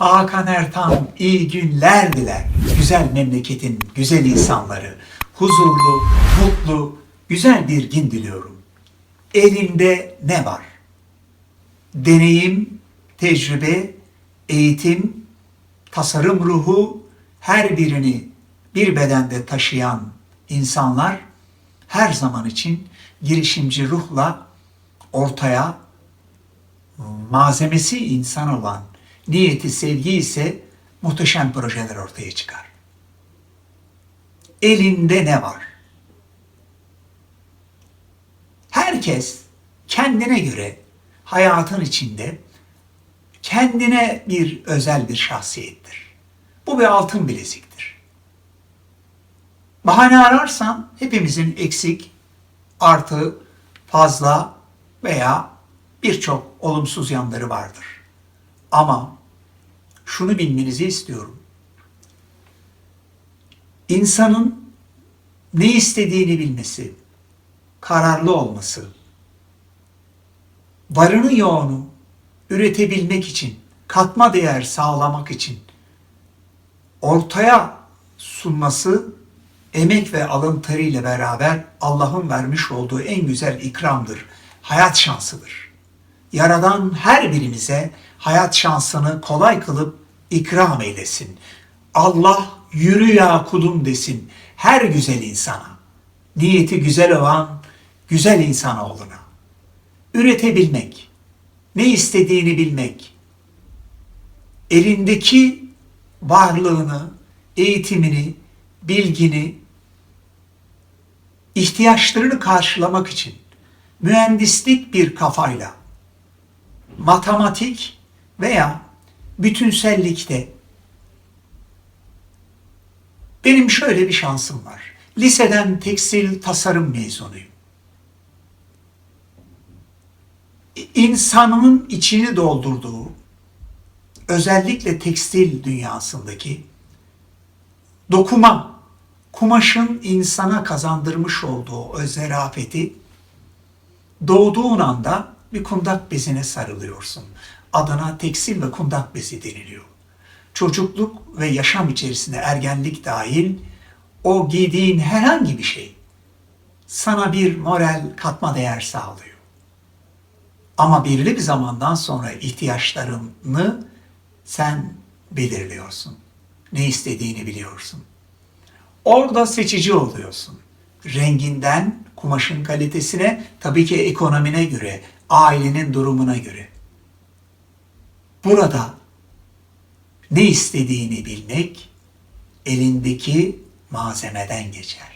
Hakan Ertan iyi günler diler. Güzel memleketin güzel insanları, huzurlu, mutlu, güzel bir gün diliyorum. Elinde ne var? Deneyim, tecrübe, eğitim, tasarım ruhu her birini bir bedende taşıyan insanlar her zaman için girişimci ruhla ortaya malzemesi insan olan niyeti sevgi ise muhteşem projeler ortaya çıkar. Elinde ne var? Herkes kendine göre hayatın içinde kendine bir özel bir şahsiyettir. Bu bir altın bileziktir. Bahane ararsan hepimizin eksik, artı, fazla veya birçok olumsuz yanları vardır. Ama şunu bilmenizi istiyorum. İnsanın ne istediğini bilmesi, kararlı olması, varını yoğunu üretebilmek için, katma değer sağlamak için ortaya sunması emek ve alın teriyle beraber Allah'ın vermiş olduğu en güzel ikramdır. Hayat şansıdır. Yaradan her birimize hayat şansını kolay kılıp ikram eylesin. Allah yürü ya kulum desin her güzel insana. Niyeti güzel olan güzel insanoğluna. Üretebilmek, ne istediğini bilmek, elindeki varlığını, eğitimini, bilgini, ihtiyaçlarını karşılamak için mühendislik bir kafayla, matematik veya bütünsellikte benim şöyle bir şansım var. Liseden tekstil tasarım mezunuyum. İnsanın içini doldurduğu, özellikle tekstil dünyasındaki dokuma, kumaşın insana kazandırmış olduğu o zerafeti doğduğun anda bir kundak bezine sarılıyorsun. Adına tekstil ve kundak bezi deniliyor. Çocukluk ve yaşam içerisinde ergenlik dahil o giydiğin herhangi bir şey sana bir moral katma değer sağlıyor. Ama belirli bir zamandan sonra ihtiyaçlarını sen belirliyorsun. Ne istediğini biliyorsun. Orada seçici oluyorsun. Renginden, kumaşın kalitesine, tabii ki ekonomine göre, ailenin durumuna göre. Burada ne istediğini bilmek elindeki malzemeden geçer.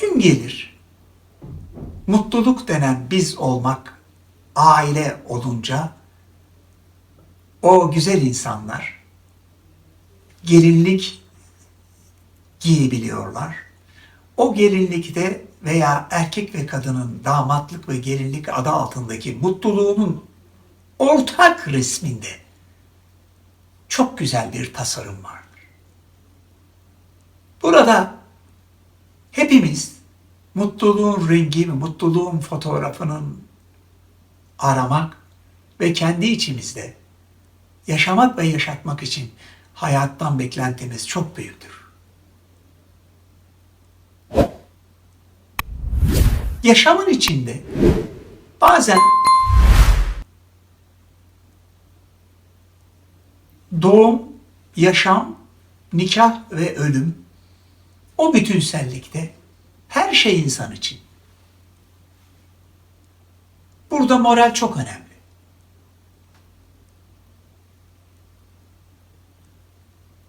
Gün gelir, mutluluk denen biz olmak, aile olunca o güzel insanlar gelinlik giyebiliyorlar. O gelinlikte veya erkek ve kadının damatlık ve gelinlik adı altındaki mutluluğunun ortak resminde çok güzel bir tasarım vardır. Burada hepimiz mutluluğun rengi ve mutluluğun fotoğrafının aramak ve kendi içimizde yaşamak ve yaşatmak için hayattan beklentimiz çok büyüktür. Yaşamın içinde bazen doğum, yaşam, nikah ve ölüm o bütünsellikte her şey insan için. Burada moral çok önemli.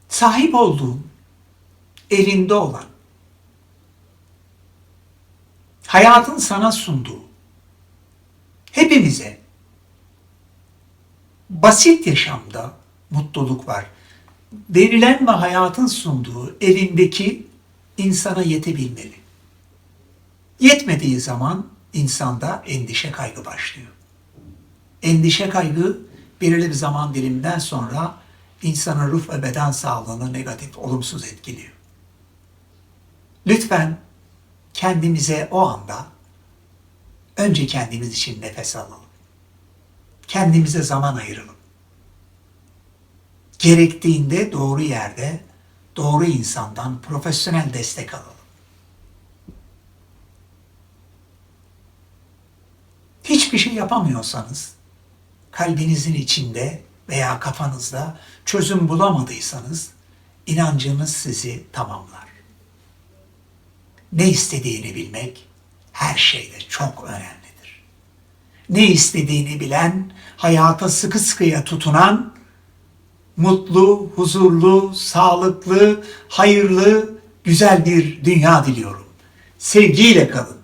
Sahip olduğun, elinde olan, hayatın sana sunduğu, hepimize basit yaşamda mutluluk var. Verilen ve hayatın sunduğu elindeki insana yetebilmeli. Yetmediği zaman insanda endişe kaygı başlıyor. Endişe kaygı belirli bir zaman diliminden sonra insanın ruh ve beden sağlığını negatif, olumsuz etkiliyor. Lütfen kendimize o anda önce kendimiz için nefes alalım. Kendimize zaman ayıralım. Gerektiğinde doğru yerde, doğru insandan profesyonel destek alalım. Hiçbir şey yapamıyorsanız, kalbinizin içinde veya kafanızda çözüm bulamadıysanız, inancınız sizi tamamlar. Ne istediğini bilmek her şeyde çok önemlidir. Ne istediğini bilen, hayata sıkı sıkıya tutunan, mutlu, huzurlu, sağlıklı, hayırlı, güzel bir dünya diliyorum. Sevgiyle kalın.